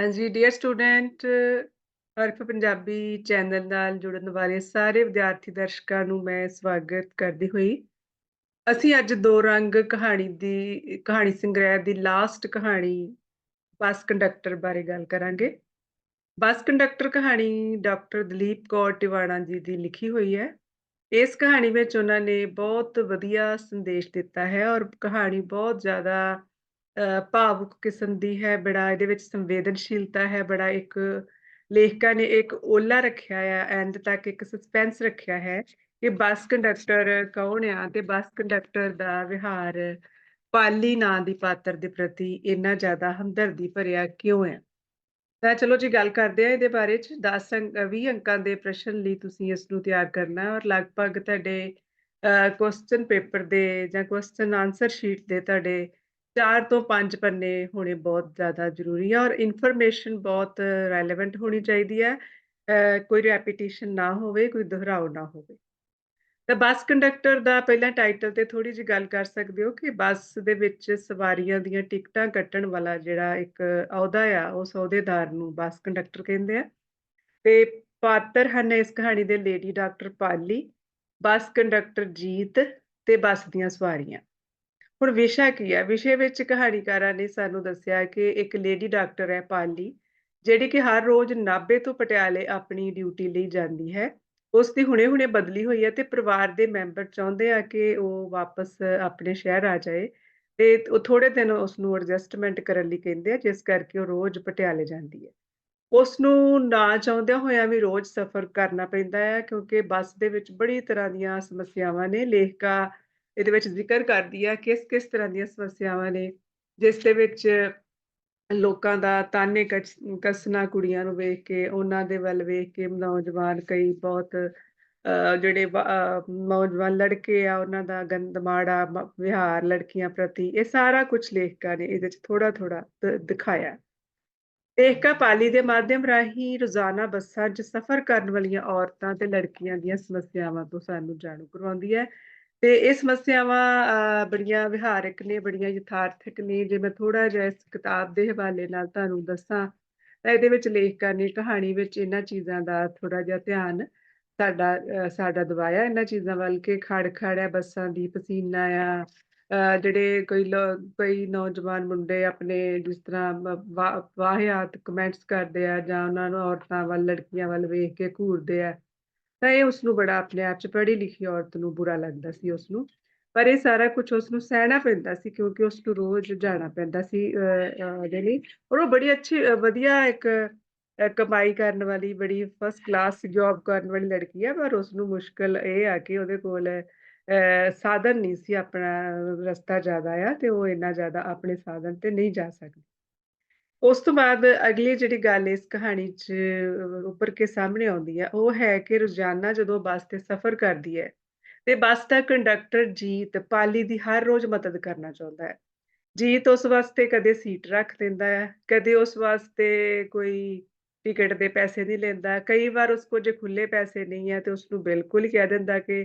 ਹਾਂਜੀ dear student ਅਰਫ Punjabi channel ਨਾਲ ਜੁੜਨ ਵਾਲੇ ਸਾਰੇ ਵਿਦਿਆਰਥੀ ਦਰਸ਼ਕਾਂ ਨੂੰ ਮੈਂ ਸਵਾਗਤ ਕਰਦੀ ਹੋਈ। ਅਸੀਂ ਅੱਜ ਦੋ ਰੰਗ ਕਹਾਣੀ ਦੀ, ਕਹਾਣੀ ਸੰਗ੍ਰਹਿ ਦੀ ਲਾਸਟ ਕਹਾਣੀ ਬੱਸ ਕੰਡਕਟਰ ਬਾਰੇ ਗੱਲ ਕਰਾਂਗੇ। ਬੱਸ ਕੰਡਕਟਰ ਕਹਾਣੀ ਡਾਕਟਰ ਦਲੀਪ ਕੌਰ ਟਿਵਾਣਾ ਜੀ ਦੀ ਲਿਖੀ ਹੋਈ ਹੈ। ਇਸ ਕਹਾਣੀ ਵਿੱਚ ਉਹਨਾਂ ਨੇ ਬਹੁਤ ਵਧੀਆ ਸੰਦੇਸ਼ ਦਿੱਤਾ ਹੈ ਔਰ ਕਹਾਣੀ ਬਹੁਤ ਜ਼ਿਆਦਾ ਭਾਵੁਕ ਕਿਸਮ ਦੀ ਹੈ, ਬੜਾ ਇਹਦੇ ਵਿੱਚ ਸੰਵੇਦਨਸ਼ੀਲਤਾ ਹੈ, ਬੜਾ ਇੱਕ ਲੇਖਕਾਂ ਨੇ ਇੱਕ ਓਲਾ ਰੱਖਿਆ ਆ ਐਂਡ ਤੱਕ ਇੱਕ ਸਸਪੈਂਸ ਰੱਖਿਆ ਹੈ। ਕਿ ਬੱਸ ਕੰਡਕਟਰ ਕੌਣ ਆ ਤੇ ਬੱਸ ਕੰਡਕਟਰ ਦਾ ਵਿਹਾਰ ਪਾਲੀ ਨਾਂ ਦੀ ਪਾਤਰ ਦੇ ਪ੍ਰਤੀ ਇੰਨਾ ਜ਼ਿਆਦਾ ਹਮਦਰਦੀ ਭਰਿਆ ਕਿਉਂ ਹੈ ਤਾਂ ਚਲੋ ਜੀ, ਗੱਲ ਕਰਦੇ ਆ ਇਹਦੇ ਬਾਰੇ ਚ। 10 ਅੰਕ 20 ਅੰਕਾਂ ਦੇ ਪ੍ਰਸ਼ਨ ਲਈ ਤੁਸੀਂ ਇਸ ਨੂੰ ਤਿਆਰ ਕਰਨਾ ਔਰ ਲਗਭਗ ਤੁਹਾਡੇ ਕੁਐਸਚਨ ਪੇਪਰ ਦੇ ਜਾਂ ਕੁਐਸਚਨ ਆਨਸਰ ਸ਼ੀਟ ਦੇ ਤੁਹਾਡੇ 4 ਤੋਂ 5 ਪੰਨੇ ਹੋਣੇ ਬਹੁਤ ਜ਼ਿਆਦਾ ਜ਼ਰੂਰੀ ਹੈ ਔਰ ਇਨਫੋਰਮੇਸ਼ਨ ਬਹੁਤ ਰੈਲੇਵੈਂਟ ਹੋਣੀ ਚਾਹੀਦੀ ਹੈ। ਕੋਈ ਰੈਪੀਟੀਸ਼ਨ ਨਾ ਹੋਵੇ, ਕੋਈ ਦੁਹਰਾਓ ਨਾ ਹੋਵੇ। ਤਾਂ ਬੱਸ ਕੰਡਕਟਰ ਦਾ ਪਹਿਲਾਂ ਟਾਈਟਲ ਤੇ ਥੋੜੀ ਜਿਹੀ ਗੱਲ ਕਰ ਸਕਦੇ ਹੋ ਕਿ ਬੱਸ ਦੇ ਵਿੱਚ ਸਵਾਰੀਆਂ ਦੀਆਂ ਟਿਕਟਾਂ ਕੱਟਣ ਵਾਲਾ ਜਿਹੜਾ ਇੱਕ ਅਹੁਦਾ ਆ ਉਸ ਅਹੁਦੇਦਾਰ ਨੂੰ ਬੱਸ ਕੰਡਕਟਰ ਕਹਿੰਦੇ ਆ। ਤੇ ਪਾਤਰ ਹਨ ਇਸ ਕਹਾਣੀ ਦੇ lady doctor Pali. Bus conductor Jeet ਤੇ ਬੱਸ ਦੀਆਂ ਸਵਾਰੀਆਂ। ਹੁਣ ਵਿਸ਼ਾ ਕੀ ਹੈ? ਵਿਸ਼ੇ ਵਿੱਚ ਕਹਾਣੀਕਾਰਾਂ ਨੇ ਸਾਨੂੰ ਦੱਸਿਆ ਕਿ ਇੱਕ ਲੇਡੀ ਡਾਕਟਰ ਹੈ ਪਾਲੀ, ਜਿਹੜੀ ਕਿ ਹਰ ਰੋਜ਼ ਨਾਭੇ ਤੋਂ ਪਟਿਆਲੇ ਆਪਣੀ ਡਿਊਟੀ ਲਈ ਜਾਂਦੀ ਹੈ। ਉਸ ਦੀ ਹੁਣੇ-ਹੁਣੇ ਬਦਲੀ ਹੋਈ ਹੈ ਤੇ ਪਰਿਵਾਰ ਦੇ ਮੈਂਬਰ ਚਾਹੁੰਦੇ ਆ ਕਿ ਉਹ ਵਾਪਸ ਆਪਣੇ ਸ਼ਹਿਰ ਆ ਜਾਏ ਤੇ ਉਹ ਥੋੜੇ ਦਿਨ ਉਸ ਨੂੰ ਐਡਜਸਟਮੈਂਟ ਕਰਨ ਲਈ ਕਹਿੰਦੇ ਆ, ਜਿਸ ਕਰਕੇ ਉਹ ਰੋਜ਼ ਪਟਿਆਲੇ ਜਾਂਦੀ ਹੈ। ਉਸ ਨੂੰ ਨਾ ਚਾਹੁੰਦਿਆਂ ਹੋਇਆਂ ਵੀ ਰੋਜ਼ ਸਫ਼ਰ ਕਰਨਾ ਪੈਂਦਾ ਹੈ, ਕਿਉਂਕਿ ਬੱਸ ਦੇ ਵਿੱਚ ਬੜੀ ਤਰ੍ਹਾਂ ਦੀਆਂ ਸਮੱਸਿਆਵਾਂ ਨੇ, ਲੇਖਕਾ ਇਹਦੇ ਵਿੱਚ ਜ਼ਿਕਰ ਕਰਦੀ ਹੈ ਕਿਸ-ਕਿਸ ਤਰ੍ਹਾਂ ਦੀਆਂ ਸਮੱਸਿਆਵਾਂ ਨੇ, ਜਿਸ ਦੇ ਵਿੱਚ ਲੋਕਾਂ ਦਾ ਤਾਨੇ ਕੱਸਣਾ ਕੁੜੀਆਂ ਨੂੰ ਵੇਖ ਕੇ, ਉਹਨਾਂ ਦੇ ਵੱਲ ਵੇਖ ਕੇ ਨੌਜਵਾਨ ਕਈ ਬਹੁਤ ਜਿਹੜੇ ਨੌਜਵਾਨ ਲੜਕੇ ਆ, ਉਹਨਾਂ ਦਾ ਗੰਦ ਮਾੜਾ ਵਿਹਾਰ ਲੜਕੀਆਂ ਪ੍ਰਤੀ, ਇਹ ਸਾਰਾ ਕੁਝ ਲੇਖਕਾਂ ਨੇ ਇਹਦੇ ਵਿੱਚ ਥੋੜਾ ਥੋੜਾ ਦਿਖਾਇਆ। ਲੇਖਕਾ ਪਾਲੀ ਦੇ ਮਾਧਿਅਮ ਰਾਹੀਂ ਰੋਜ਼ਾਨਾ ਬੱਸਾਂ 'ਚ ਸਫ਼ਰ ਕਰਨ ਵਾਲੀਆਂ ਔਰਤਾਂ ਤੇ ਲੜਕੀਆਂ ਦੀਆਂ ਸਮੱਸਿਆਵਾਂ ਤੋਂ ਸਾਨੂੰ ਜਾਣੂ ਕਰਵਾਉਂਦੀ ਹੈ। ਤੇ ਇਹ ਸਮੱਸਿਆਵਾਂ ਅ, ਬੜੀਆਂ ਵਿਹਾਰਕ ਨੇ ਬੜੀਆਂ ਯਥਾਰਥਕ ਨੇ। ਜੇ ਮੈਂ ਥੋੜਾ ਜਿਹਾ ਇਸ ਕਿਤਾਬ ਦੇ ਹਵਾਲੇ ਨਾਲ ਤੁਹਾਨੂੰ ਦੱਸਾਂ ਤਾਂ ਇਹਦੇ ਵਿੱਚ ਲੇਖਕਾਂ ਨੇ ਕਹਾਣੀ ਵਿੱਚ ਇਹਨਾਂ ਚੀਜ਼ਾਂ ਦਾ ਥੋੜਾ ਜਿਹਾ ਧਿਆਨ ਸਾਡਾ ਸਾਡਾ ਦਵਾਇਆ। ਇਹਨਾਂ ਚੀਜ਼ਾਂ ਵੱਲ ਕਿ ਖੜ ਖੜ ਹੈ ਬੱਸਾਂ ਦੀ ਪਸੀਨਾ ਆ ਜਿਹੜੇ ਕੋਈ ਲੋ- ਕੋਈ ਨੌਜਵਾਨ ਮੁੰਡੇ ਆਪਣੇ ਜਿਸ ਤਰ੍ਹਾਂ ਵਾ- ਵਾਹਿਆਤ ਕਮੈਂਟਸ ਕਰਦੇ ਆ ਜਾਂ ਉਹਨਾਂ ਨੂੰ ਔਰਤਾਂ ਵੱਲ ਲੜਕੀਆਂ ਵੱਲ ਵੇਖ ਕੇ ਘੂਰਦੇ ਆ ਤਾਂ ਇਹ ਉਸਨੂੰ ਬੜਾ ਆਪਣੇ ਆਪ 'ਚ ਪੜ੍ਹੀ ਲਿਖੀ ਔਰਤ ਨੂੰ ਬੁਰਾ ਲੱਗਦਾ ਸੀ ਉਸਨੂੰ। ਪਰ ਇਹ ਸਾਰਾ ਕੁਛ ਉਸਨੂੰ ਸਹਿਣਾ ਪੈਂਦਾ ਸੀ ਕਿਉਂਕਿ ਉਸਨੂੰ ਰੋਜ਼ ਜਾਣਾ ਪੈਂਦਾ ਸੀ ਅ ਲਈ ਔਰ ਉਹ ਬੜੀ ਅੱਛੀ ਵਧੀਆ ਇੱਕ ਕਮਾਈ ਕਰਨ ਵਾਲੀ ਬੜੀ ਫਸਟ ਕਲਾਸ ਜੌਬ ਕਰਨ ਵਾਲੀ ਲੜਕੀ ਆ ਪਰ ਉਸਨੂੰ ਮੁਸ਼ਕਲ ਇਹ ਆ ਕਿ ਉਹਦੇ ਕੋਲ ਅ, ਸਾਧਨ ਨਹੀਂ ਸੀ ਆਪਣਾ ਰਸਤਾ ਜ਼ਿਆਦਾ ਆ ਤੇ ਉਹ ਇੰਨਾ ਜ਼ਿਆਦਾ ਆਪਣੇ ਸਾਧਨ ਤੇ ਨਹੀਂ ਜਾ ਸਕਦੀ। ਉਸ ਤੋਂ ਬਾਅਦ ਅਗਲੀ ਜਿਹੜੀ ਗੱਲ ਇਸ ਕਹਾਣੀ 'ਚ ਅ, ਕੇ ਸਾਹਮਣੇ ਆਉਂਦੀ ਹੈ, ਉਹ ਹੈ ਕਿ ਰੋਜ਼ਾਨਾ ਜਦੋਂ ਬੱਸ ਤੇ ਸਫ਼ਰ ਕਰਦੀ ਹੈ, ਤੇ ਬੱਸ ਦਾ ਕੰਡਕਟਰ ਜੀਤ ਪਾਲੀ ਦੀ ਹਰ ਰੋਜ਼ ਮਦਦ ਕਰਨਾ ਚਾਹੁੰਦਾ ਹੈ। ਜੀਤ ਉਸ ਵਾਸਤੇ ਕਦੇ ਸੀਟ ਰੱਖ ਦਿੰਦਾ ਹੈ, ਕਦੇ ਉਸ ਵਾਸਤੇ ਕੋਈ ਟਿਕਟ ਦੇ ਪੈਸੇ ਨਹੀਂ ਲੈਂਦਾ। ਕਈ ਵਾਰ ਉਸ ਕੋਲ ਜੇ ਖੁੱਲੇ ਪੈਸੇ ਨਹੀਂ ਹੈ ਤੇ ਉਸਨੂੰ ਬਿਲਕੁਲ ਹੀ ਕਹਿ ਦਿੰਦਾ ਕਿ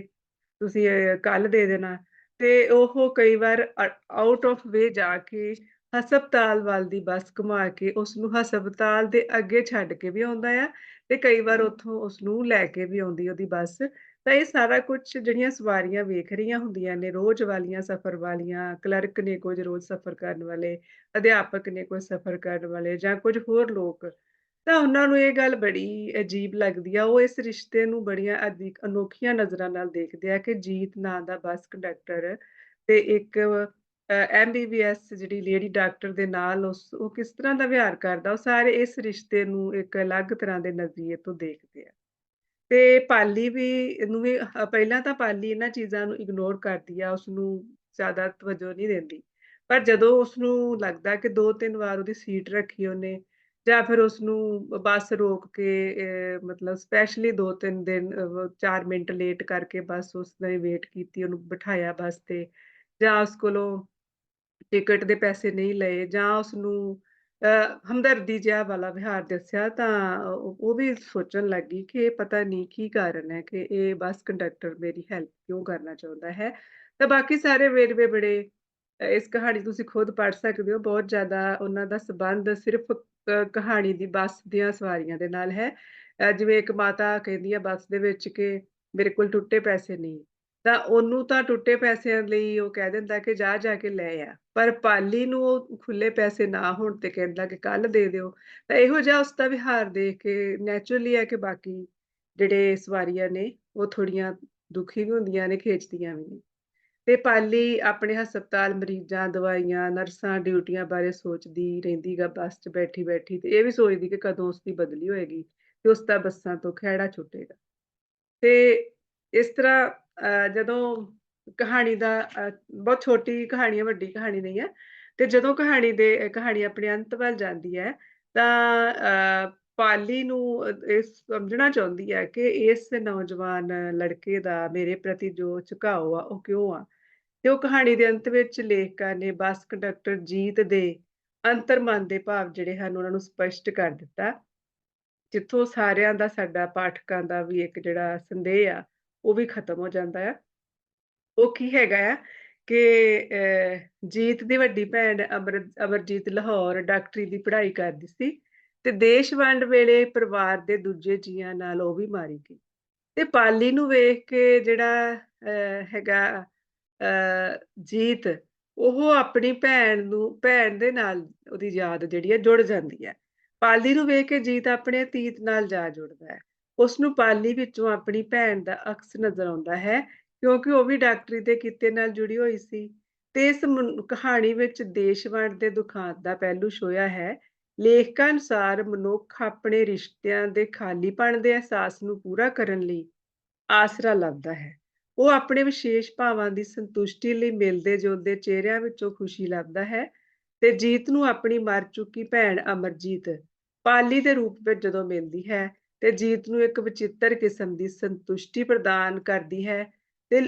ਤੁਸੀਂ ਕੱਲ ਦੇ ਦੇਣਾ ਤੇ ਉਹ ਕਈ ਵਾਰ ਆਊਟ ਆਫ ਵੇ ਜਾ ਕੇ ਹਸਪਤਾਲ ਵੱਲ ਦੀ ਬੱਸ ਘੁਮਾ ਕੇ ਉਸਨੂੰ ਹਸਪਤਾਲ ਦੇ ਅੱਗੇ ਛੱਡ ਕੇ ਵੀ ਆਉਂਦਾ ਆ ਤੇ ਕਈ ਵਾਰ ਉੱਥੋਂ ਉਸਨੂੰ ਲੈ ਕੇ ਵੀ ਆਉਂਦੀ ਉਹਦੀ ਬੱਸ। ਤਾਂ ਇਹ ਸਾਰਾ ਕੁਛ ਜਿਹੜੀਆਂ ਸਵਾਰੀਆਂ ਵੇਖ ਰਹੀਆਂ ਹੁੰਦੀਆਂ ਨੇ ਰੋਜ਼ ਵਾਲੀਆਂ, ਸਫ਼ਰ ਵਾਲੀਆਂ, ਕਲਰਕ ਨੇ ਕੁਝ ਰੋਜ਼ ਸਫ਼ਰ ਕਰਨ ਵਾਲੇ, ਅਧਿਆਪਕ ਨੇ ਕੁਝ ਸਫ਼ਰ ਕਰਨ ਵਾਲੇ ਜਾਂ ਕੁਝ ਹੋਰ ਲੋਕ ਤਾਂ ਉਹਨਾਂ ਨੂੰ ਇਹ ਗੱਲ ਬੜੀ ਅਜੀਬ ਲੱਗਦੀ ਆ। ਉਹ ਇਸ ਰਿਸ਼ਤੇ ਨੂੰ ਬੜੀਆਂ ਅਨੋਖੀਆਂ ਨਜ਼ਰਾਂ ਨਾਲ ਦੇਖਦੇ ਆ ਕਿ ਜੀਤ ਨਾਂ ਦਾ ਬੱਸ ਕੰਡਕਟਰ ਤੇ ਇੱਕ ਐਮਬੀਬੀਐਸ ਜਿਹੜੀ ਲੇਡੀ ਡਾਕਟਰ ਦੇ ਨਾਲ ਉਸ ਉਹ ਕਿਸ ਤਰ੍ਹਾਂ ਦਾ ਵਿਹਾਰ ਕਰਦਾ, ਉਹ ਸਾਰੇ ਇਸ ਰਿਸ਼ਤੇ ਨੂੰ ਇੱਕ ਅਲੱਗ ਤਰ੍ਹਾਂ ਦੇ ਨਜ਼ਰੀਏ ਤੋਂ ਦੇਖਦੇ ਆ। ਤੇ ਪਾਲੀ ਵੀ ਇਹਨੂੰ ਵੀ ਪਹਿਲਾਂ ਤਾਂ ਪਾਲੀ ਇਹਨਾਂ ਚੀਜ਼ਾਂ ਨੂੰ ਇਗਨੋਰ ਕਰਦੀ ਆ, ਉਸਨੂੰ ਜ਼ਿਆਦਾ ਤਵੱਜੋ ਨਹੀਂ ਦਿੰਦੀ। ਪਰ ਜਦੋਂ ਉਸਨੂੰ ਲੱਗਦਾ ਕਿ 2-3 ਵਾਰ ਉਹਦੀ ਸੀਟ ਰੱਖੀ ਉਹਨੇ ਜਾਂ ਫਿਰ ਉਸਨੂੰ ਬੱਸ ਰੋਕ ਕੇ ਮਤਲਬ ਸਪੈਸ਼ਲੀ 2-3 ਦਿਨ ਅ, 4 ਮਿੰਟ ਲੇਟ ਕਰਕੇ ਬੱਸ ਉਸਨੇ ਵੇਟ ਕੀਤੀ, ਉਹਨੂੰ ਬਿਠਾਇਆ ਬੱਸ ਤੇ ਜਾਂ ਉਸ ਕੋਲੋਂ ਟਿਕਟ ਦੇ ਪੈਸੇ ਨਹੀਂ ਲਏ ਜਾਂ ਉਸਨੂੰ ਅ, ਹਮਦਰਦੀ ਜਿਹਾ ਵਾਲਾ ਵਿਹਾਰ ਦੱਸਿਆ ਤਾਂ ਉਹ ਵੀ ਸੋਚਣ ਲੱਗ ਗਈ ਕਿ ਪਤਾ ਨਹੀਂ ਕੀ ਕਾਰਨ ਹੈ ਕਿ ਇਹ ਬੱਸ ਕੰਡਕਟਰ ਮੇਰੀ ਹੈਲਪ ਕਿਉਂ ਕਰਨਾ ਚਾਹੁੰਦਾ ਹੈ। ਤਾਂ ਬਾਕੀ ਸਾਰੇ ਵੇਰਵੇ ਬੜੇ ਇਸ ਕਹਾਣੀ ਤੁਸੀਂ ਖੁਦ ਪੜ੍ਹ ਸਕਦੇ ਹੋ ਬਹੁਤ ਜ਼ਿਆਦਾ ਉਹਨਾਂ ਦਾ ਸੰਬੰਧ ਸਿਰਫ਼ ਕਹਾਣੀ ਦੀ ਬੱਸ ਦੀਆਂ ਸਵਾਰੀਆਂ ਦੇ ਨਾਲ ਹੈ। ਅ, ਜਿਵੇਂ ਇੱਕ ਮਾਤਾ ਕਹਿੰਦੀ ਹੈ ਬੱਸ ਦੇ ਵਿੱਚ ਕਿ ਮੇਰੇ ਕੋਲ ਟੁੱਟੇ ਪੈਸੇ ਨਹੀਂ, ਤਾਂ ਉਹਨੂੰ ਤਾਂ ਟੁੱਟੇ ਪੈਸਿਆਂ ਲਈ ਉਹ ਕਹਿ ਦਿੰਦਾ ਕਿ ਜਾ, ਜਾ ਕੇ ਲੈ ਆ। ਪਰ ਪਾਲੀ ਨੂੰ ਉਹ ਖੁੱਲੇ ਪੈਸੇ ਨਾ ਹੋਣ ਤੇ ਕਹਿੰਦਾ ਕਿ ਕੱਲ੍ਹ ਦੇ ਦਿਓ। ਤਾਂ ਇਹੋ ਜਿਹਾ ਉਸਦਾ ਵਿਹਾਰ ਦੇਖ ਕੇ ਨੈਚੁਰਲੀ ਹੈ ਕਿ ਬਾਕੀ ਜਿਹੜੇ ਸਵਾਰੀਆਂ ਨੇ ਉਹ ਥੋੜ੍ਹੀਆਂ ਦੁਖੀ ਵੀ ਹੁੰਦੀਆਂ ਨੇ, ਖਿੱਚਦੀਆਂ ਵੀ ਨੇ। ਤੇ ਪਾਲੀ ਆਪਣੇ ਹਸਪਤਾਲ, ਮਰੀਜ਼ਾਂ, ਦਵਾਈਆਂ, ਨਰਸਾਂ, ਡਿਊਟੀਆਂ ਬਾਰੇ ਸੋਚਦੀ ਰਹਿੰਦੀ ਗਾ ਬੱਸ 'ਚ ਬੈਠੀ-ਬੈਠੀ ਤੇ ਇਹ ਵੀ ਸੋਚਦੀ ਕਿ ਕਦੋਂ ਉਸਦੀ ਬਦਲੀ ਹੋਏਗੀ ਤੇ ਉਸਦਾ ਬੱਸਾਂ ਤੋਂ ਖਹਿੜਾ ਛੁੱਟੇਗਾ। ਤੇ ਇਸ ਤਰ੍ਹਾਂ ਜਦੋਂ ਕਹਾਣੀ ਦਾ ਬਹੁਤ ਛੋਟੀ ਕਹਾਣੀ ਹੈ, ਵੱਡੀ ਕਹਾਣੀ ਨਹੀਂ ਹੈ। ਤੇ ਜਦੋਂ ਕਹਾਣੀ ਦੇ ਕਹਾਣੀ ਆਪਣੇ ਅੰਤ ਵੱਲ ਜਾਂਦੀ ਹੈ ਤਾਂ ਪਾਲੀ ਨੂੰ ਇਹ ਸਮਝਣਾ ਚਾਹੁੰਦੀ ਹੈ ਕਿ ਇਸ ਨੌਜਵਾਨ ਲੜਕੇ ਦਾ ਮੇਰੇ ਪ੍ਰਤੀ ਜੋ ਝੁਕਾਓ ਆ ਉਹ ਕਿਉਂ ਆ? ਤੇ ਉਹ ਕਹਾਣੀ ਦੇ ਅੰਤ ਵਿੱਚ ਲੇਖਕਾਂ ਨੇ ਬੱਸ ਕੰਡਕਟਰ ਜੀਤ ਦੇ ਅੰਤਰਮਨ ਦੇ ਭਾਵ ਜਿਹੜੇ ਹਨ ਉਹਨਾਂ ਨੂੰ ਸਪਸ਼ਟ ਕਰ ਦਿੱਤਾ। ਜਿੱਥੋਂ ਸਾਰਿਆਂ ਦਾ ਸਾਡਾ ਪਾਠਕਾਂ ਦਾ ਵੀ ਇੱਕ ਜਿਹੜਾ ਸੰਦੇਹ ਆ, ਉਹ ਵੀ ਖਤਮ ਹੋ ਜਾਂਦਾ ਆ। ਉਹ ਕੀ ਹੈਗਾ ਆ ਕਿ ਅ, ਜੀਤ ਦੀ ਵੱਡੀ ਭੈਣ ਅਮਰ ਅਮਰਜੀਤ ਲਾਹੌਰ ਡਾਕਟਰੀ ਦੀ ਪੜ੍ਹਾਈ ਕਰਦੀ ਸੀ ਤੇ ਦੇਸ਼ ਵੰਡ ਵੇਲੇ ਪਰਿਵਾਰ ਦੇ ਦੂਜੇ ਜੀਆਂ ਨਾਲ ਉਹ ਵੀ ਮਾਰੀ ਗਈ। ਤੇ ਪਾਲੀ ਨੂੰ ਵੇਖ ਕੇ ਜਿਹੜਾ ਅ, ਹੈਗਾ ਅ, ਜੀਤ ਉਹ ਆਪਣੀ ਭੈਣ ਨੂੰ ਭੈਣ ਦੇ ਨਾਲ ਉਹਦੀ ਯਾਦ ਜਿਹੜੀ ਹੈ ਜੁੜ ਜਾਂਦੀ ਹੈ। ਪਾਲੀ ਨੂੰ ਵੇਖ ਕੇ ਜੀਤ ਆਪਣੇ ਅਤੀਤ ਨਾਲ ਜਾ ਜੁੜਦਾ ਹੈ। ਉਸਨੂੰ ਪਾਲੀ ਵਿੱਚੋਂ ਆਪਣੀ ਭੈਣ ਦਾ ਅਕਸ ਨਜ਼ਰ ਆਉਂਦਾ ਹੈ, ਕਿਉਂਕਿ ਉਹ ਵੀ ਡਾਕਟਰੀ ਦੇ ਕਿੱਤੇ ਨਾਲ ਜੁੜੀ ਹੋਈ ਸੀ ਤੇ ਇਸ ਕਹਾਣੀ ਵਿੱਚ ਦੇਸ਼ ਵੰਡ ਦੇ ਦੁਖਾਂਤ ਦਾ ਪਹਿਲੂ ਛੋਹਿਆ ਹੈ। ਲੇਖਕਾਂ ਅਨੁਸਾਰ ਮਨੁੱਖ ਆਪਣੇ ਰਿਸ਼ਤਿਆਂ ਦੇ ਖਾਲੀਪਣ ਦੇ ਅਹਿਸਾਸ ਨੂੰ ਪੂਰਾ ਕਰਨ ਲਈ ਆਸਰਾ ਲੱਭਦਾ ਹੈ। ਉਹ ਆਪਣੇ ਵਿਸ਼ੇਸ਼ ਭਾਵਾਂ ਦੀ ਸੰਤੁਸ਼ਟੀ ਲਈ ਮਿਲਦੇ-ਜੁਲਦੇ ਚਿਹਰਿਆਂ ਵਿੱਚੋਂ ਖੁਸ਼ੀ ਲੱਭਦਾ ਹੈ ਤੇ ਜੀਤ ਨੂੰ ਆਪਣੀ ਮਰ ਚੁੱਕੀ ਭੈਣ ਅਮਰਜੀਤ ਪਾਲੀ ਦੇ ਰੂਪ ਵਿੱਚ ਜਦੋਂ ਮਿਲਦੀ ਹੈ ਤੇ ਜੀਤ ਨੂੰ ਇੱਕ ਵਿਚਿੱਤਰ ਕਿਸਮ ਦੀ ਸੰਤੁਸ਼ਟੀ ਪ੍ਰਦਾਨ ਕਰਦੀ ਹੈ ਤੇ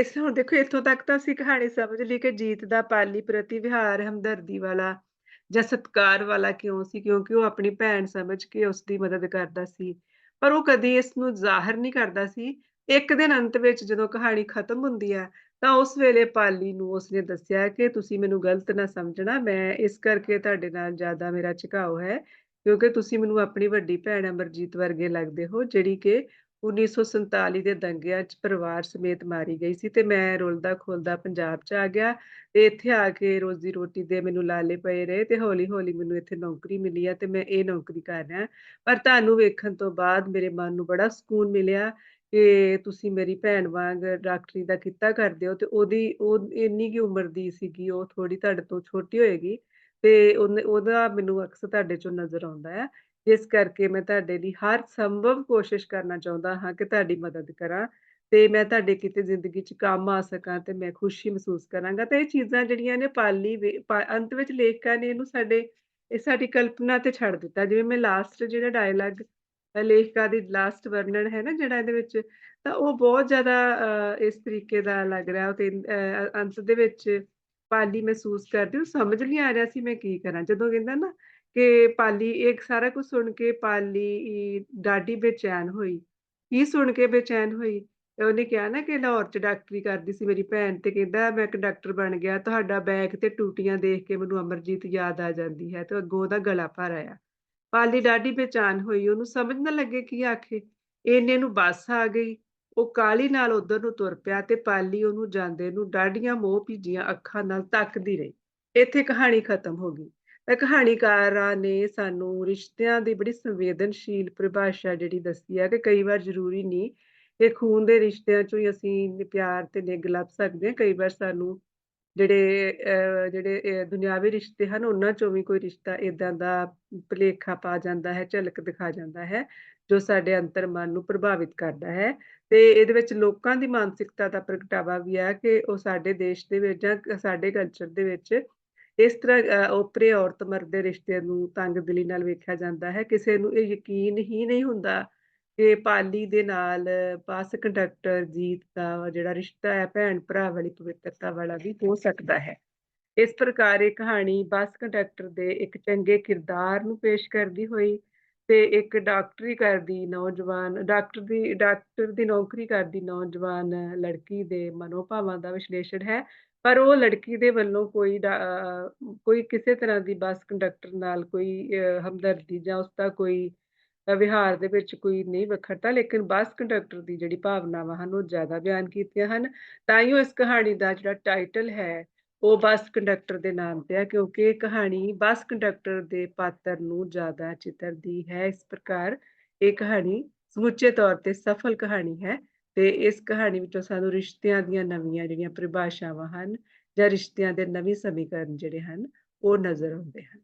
ਇਸ ਹੁਣ ਦੇਖੋ, ਇੱਥੋਂ ਤੱਕ ਤਾਂ ਅਸੀਂ ਕਹਾਣੀ ਸਮਝ ਲਈ ਕਿ ਜੀਤ ਦਾ ਪਾਲੀ ਪ੍ਰਤੀ ਵਿਹਾਰ ਹਮਦਰਦੀ ਵਾਲਾ ਜਾਂ ਸਤਿਕਾਰ ਵਾਲਾ ਕਿਉਂ ਸੀ, ਕਿਉਂਕਿ ਉਹ ਆਪਣੀ ਭੈਣ ਸਮਝ ਕੇ ਉਸਦੀ ਮਦਦ ਕਰਦਾ ਸੀ। ਪਰ ਉਹ ਕਦੀ ਇਸ ਨੂੰ ਜ਼ਾਹਰ ਨਹੀਂ ਕਰਦਾ ਸੀ। ਇੱਕ ਦਿਨ ਅੰਤ ਵਿੱਚ ਜਦੋਂ ਕਹਾਣੀ ਖਤਮ ਹੁੰਦੀ ਹੈ, ਤਾਂ ਉਸ ਵੇਲੇ ਪਾਲੀ ਨੂੰ ਉਸਨੇ ਦੱਸਿਆ ਕਿ ਤੁਸੀਂ ਮੈਨੂੰ ਗਲਤ ਨਾ ਸਮਝਣਾ, ਮੈਂ ਇਸ ਕਰਕੇ ਤੁਹਾਡੇ ਨਾਲ ਜ਼ਿਆਦਾ ਮੇਰਾ ਝੁਕਾਓ ਹੈ ਕਿਉਂਕਿ ਤੁਸੀਂ ਮੈਨੂੰ ਆਪਣੀ ਵੱਡੀ ਭੈਣ ਅਮਰਜੀਤ ਵਰਗੇ ਲੱਗਦੇ ਹੋ ਜਿਹੜੀ ਕਿ 1947 ਦੇ ਦੰਗਿਆਂ 'ਚ ਪਰਿਵਾਰ ਸਮੇਤ ਮਾਰੀ ਗਈ ਸੀ ਤੇ ਮੈਂ ਰੁਲਦਾ-ਖੁਲਦਾ ਪੰਜਾਬ 'ਚ ਆ ਗਿਆ ਤੇ ਇੱਥੇ ਆ ਕੇ ਰੋਜ਼ੀ-ਰੋਟੀ ਦੇ ਮੈਨੂੰ ਲਾਲੇ ਪਏ ਰਹੇ ਤੇ ਹੌਲੀ-ਹੌਲੀ ਮੈਨੂੰ ਇੱਥੇ ਨੌਕਰੀ ਮਿਲੀ ਆ ਤੇ ਮੈਂ ਇਹ ਨੌਕਰੀ ਕਰ ਰਿਹਾ। ਪਰ ਤੁਹਾਨੂੰ ਵੇਖਣ ਤੋਂ ਬਾਅਦ ਮੇਰੇ ਮਨ ਨੂੰ ਬੜਾ ਸਕੂਨ ਮਿਲਿਆ ਕਿ ਤੁਸੀਂ ਮੇਰੀ ਭੈਣ ਵਾਂਗ ਡਾਕਟਰੀ ਦਾ ਕਿੱਤਾ ਕਰਦੇ ਹੋ ਤੇ ਉਹਦੀ ਉਹ ਇੰਨੀ ਕੁ ਉਮਰ ਦੀ ਸੀਗੀ, ਉਹ ਥੋੜ੍ਹੀ ਤੁਹਾਡੇ ਤੋਂ ਛੋਟੀ ਹੋਏਗੀ ਤੇ ਉਹਦਾ ਮੈਨੂੰ ਅਕਸ ਤੁਹਾਡੇ 'ਚੋਂ ਨਜ਼ਰ ਆਉਂਦਾ ਹੈ। ਜਿਸ ਕਰਕੇ ਮੈਂ ਤੁਹਾਡੇ ਲਈ ਹਰ ਸੰਭਵ ਕੋਸ਼ਿਸ਼ ਕਰਨਾ ਚਾਹੁੰਦਾ ਹਾਂ ਕਿ ਤੁਹਾਡੀ ਮਦਦ ਕਰਾਂ ਤੇ ਮੈਂ ਤੁਹਾਡੇ ਕਿਤੇ ਜ਼ਿੰਦਗੀ 'ਚ ਕੰਮ ਆ ਸਕਾਂ ਤੇ ਮੈਂ ਖੁਸ਼ੀ ਮਹਿਸੂਸ ਕਰਾਂਗਾ। ਤੇ ਇਹ ਚੀਜ਼ਾਂ ਜਿਹੜੀਆਂ ਨੇ ਪਾਲੀ ਅੰਤ ਵਿੱਚ ਲੇਖਕਾਂ ਨੇ ਇਹਨੂੰ ਸਾਡੇ ਇਹ ਸਾਡੀ ਕਲਪਨਾ ਤੇ ਛੱਡ ਦਿੱਤਾ। ਜਿਵੇਂ ਮੈਂ ਲਾਸਟ ਜਿਹੜਾ ਡਾਇਲਾਗ ਲੇਖਕਾਂ ਦੀ ਲਾਸਟ ਵਰਣਨ ਹੈ ਨਾ ਜਿਹੜਾ ਇਹਦੇ ਵਿੱਚ, ਤਾਂ ਉਹ ਬਹੁਤ ਜ਼ਿਆਦਾ ਅ, ਇਸ ਤਰੀਕੇ ਦਾ ਲੱਗ ਰਿਹਾ ਤੇ ਅੰਤ ਦੇ ਵਿੱਚ ਪਾਲੀ ਮਹਿਸੂਸ ਕਰਦੀ ਉਹ ਸਮਝ ਨਹੀਂ ਆ ਰਿਹਾ ਸੀ ਮੈਂ ਕੀ ਕਰਾਂ। ਜਦੋਂ ਕਹਿੰਦਾ ਨਾ ਕਿ ਪਾਲੀ ਇਹ ਸਾਰਾ ਕੁਝ ਸੁਣ ਕੇ ਪਾਲੀ ਡਾਢੀ ਬੇਚੈਨ ਹੋਈ। ਕੀ ਸੁਣ ਕੇ ਬੇਚੈਨ ਹੋਈ? ਉਹਨੇ ਕਿਹਾ ਨਾ ਕਿ ਲਾਹੌਰ 'ਚ ਡਾਕਟਰੀ ਕਰਦੀ ਸੀ ਮੇਰੀ ਭੈਣ ਤੇ ਕਹਿੰਦਾ ਮੈਂ ਇੱਕ ਡਾਕਟਰ ਬਣ ਗਿਆ। ਤੁਹਾਡਾ ਬੈਗ ਤੇ ਟੂਟੀਆਂ ਦੇਖ ਕੇ ਮੈਨੂੰ ਅਮਰਜੀਤ ਯਾਦ ਆ ਜਾਂਦੀ ਹੈ ਤੇ ਅੱਗੋਂ ਉਹਦਾ ਗਲਾ ਭਰ ਆਇਆ। ਪਾਲੀ ਡਾਢੀ ਬੇਚੈਨ ਹੋਈ, ਉਹਨੂੰ ਸਮਝ ਨਾ ਲੱਗੇ ਕੀ ਆਖੇ। ਇਹਨੇ ਨੂੰ ਬੱਸ ਆ ਗਈ। ਉਹ ਕਾਹਲੀ ਨਾਲ ਉੱਧਰ ਨੂੰ ਤੁਰ ਪਿਆ ਤੇ ਪਾਲੀ ਉਹਨੂੰ ਜਾਂਦੇ ਨੂੰ ਡਾਢੀਆਂ ਮੋਹ ਭਿੱਜੀਆਂ ਅੱਖਾਂ ਨਾਲ ਤੱਕਦੀ ਰਹੀ। ਇੱਥੇ ਕਹਾਣੀ ਖਤਮ ਹੋ ਗਈ। ਤਾਂ ਕਹਾਣੀਕਾਰਾਂ ਨੇ ਸਾਨੂੰ ਰਿਸ਼ਤਿਆਂ ਦੀ ਬੜੀ ਸੰਵੇਦਨਸ਼ੀਲ ਪਰਿਭਾਸ਼ਾ ਜਿਹੜੀ ਦੱਸੀ ਹੈ ਕਿ ਕਈ ਵਾਰ ਜ਼ਰੂਰੀ ਨਹੀਂ ਕਿ ਖੂਨ ਦੇ ਰਿਸ਼ਤਿਆਂ 'ਚੋਂ ਹੀ ਅਸੀਂ ਪਿਆਰ ਤੇ ਨਿੱਘ ਲੱਭ ਸਕਦੇ ਹਾਂ। ਕਈ ਵਾਰ ਸਾਨੂੰ ਜਿਹੜੇ ਜਿਹੜੇ ਦੁਨਿਆਵੀ ਰਿਸ਼ਤੇ ਹਨ ਉਹਨਾਂ 'ਚੋਂ ਵੀ ਕੋਈ ਰਿਸ਼ਤਾ ਏਦਾਂ ਦਾ ਭੁਲੇਖਾ ਪਾ ਜਾਂਦਾ ਹੈ, ਝਲਕ ਦਿਖਾ ਜਾਂਦਾ ਹੈ, ਜੋ ਸਾਡੇ ਅੰਤਰ-ਮਨ ਨੂੰ ਪ੍ਰਭਾਵਿਤ ਕਰਦਾ ਹੈ। ਤੇ ਇਹਦੇ ਵਿੱਚ ਲੋਕਾਂ ਦੀ ਮਾਨਸਿਕਤਾ ਦਾ ਪ੍ਰਗਟਾਵਾ ਵੀ ਹੈ ਕਿ ਉਹ ਸਾਡੇ ਦੇਸ਼ ਦੇ ਵਿੱਚ ਜਾਂ ਸਾਡੇ ਕਲਚਰ ਦੇ ਵਿੱਚ ਇਸ ਤਰ੍ਹਾਂ ਓਪਰੇ ਔਰਤ ਮਰਦ ਦੇ ਰਿਸ਼ਤੇ ਨੂੰ ਤੰਗ-ਦਿਲੀ ਨਾਲ ਵੇਖਿਆ ਜਾਂਦਾ ਹੈ। ਕਿਸੇ ਨੂੰ ਇਹ ਯਕੀਨ ਹੀ ਨਹੀਂ ਹੁੰਦਾ ਕਿ ਪਾਲੀ ਦੇ ਨਾਲ ਬੱਸ ਕੰਡਕਟਰ ਜੀਤ ਦਾ ਜਿਹੜਾ ਰਿਸ਼ਤਾ ਹੈ ਭੈਣ-ਭਰਾ ਵਾਲੀ ਪਵਿੱਤਰਤਾ ਵਾਲਾ ਵੀ ਹੋ ਸਕਦਾ ਹੈ। ਇਸ ਪ੍ਰਕਾਰ ਇਹ ਕਹਾਣੀ ਬੱਸ ਕੰਡਕਟਰ ਦੇ ਇੱਕ ਚੰਗੇ ਕਿਰਦਾਰ ਨੂੰ ਪੇਸ਼ ਕਰਦੀ ਹੋਈ ਤੇ ਇੱਕ ਡਾਕਟਰੀ ਕਰਦੀ ਨੌਜਵਾਨ, ਡਾਕਟਰ ਦੀ ਡਾਕਟਰ ਦੀ ਨੌਕਰੀ ਕਰਦੀ ਨੌਜਵਾਨ ਲੜਕੀ ਦੇ ਮਨੋਭਾਵਾਂ ਦਾ ਵਿਸ਼ਲੇਸ਼ਣ ਹੈ। ਪਰ ਉਹ ਲੜਕੀ ਦੇ ਵੱਲੋਂ ਕੋਈ ਕੋਈ ਕਿਸੇ ਤਰ੍ਹਾਂ ਦੀ ਬੱਸ ਕੰਡਕਟਰ ਨਾਲ ਕੋਈ ਹਮਦਰਦੀ ਜਾਂ ਉਸਦਾ ਕੋਈ ਵਿਹਾਰ ਦੇ ਵਿੱਚ ਕੋਈ ਨਹੀਂ ਵਖਰਤਾ, ਲੇਕਿਨ ਬੱਸ ਕੰਡਕਟਰ ਦੀ ਜਿਹੜੀ ਭਾਵਨਾਵਾਂ ਹਨ, ਉਹ ਜ਼ਿਆਦਾ ਬਿਆਨ ਕੀਤੀਆਂ ਹਨ। ਤਾਂ ਤਾਂਹੀਓ ਇਸ ਕਹਾਣੀ ਦਾ ਜਿਹੜਾ ਟਾਈਟਲ ਹੈ, ਉਹ ਬੱਸ ਕੰਡਕਟਰ ਦੇ ਨਾਮ ਤੇ ਹੈ ਕਿਉਂਕਿ ਇਹ ਕਹਾਣੀ ਬੱਸ ਕੰਡਕਟਰ ਦੇ ਪਾਤਰ ਨੂੰ ਜ਼ਿਆਦਾ ਚਿੱਤਰਦੀ ਹੈ। ਇਸ ਪ੍ਰਕਾਰ ਇਹ ਕਹਾਣੀ ਸਮੁੱਚੇ ਤੌਰ ਤੇ ਸਫਲ ਕਹਾਣੀ ਹੈ ਤੇ ਇਸ ਕਹਾਣੀ ਵਿੱਚੋਂ ਸਾਨੂੰ ਰਿਸ਼ਤਿਆਂ ਦੀਆਂ ਨਵੀਆਂ ਜਿਹੜੀਆਂ ਪਰਿਭਾਸ਼ਾਵਾਂ ਹਨ ਜਾਂ ਰਿਸ਼ਤਿਆਂ ਦੇ ਨਵੇਂ ਸਮੀਕਰਨ ਜਿਹੜੇ ਹਨ, ਉਹ ਨਜ਼ਰ ਆਉਂਦੇ ਹਨ।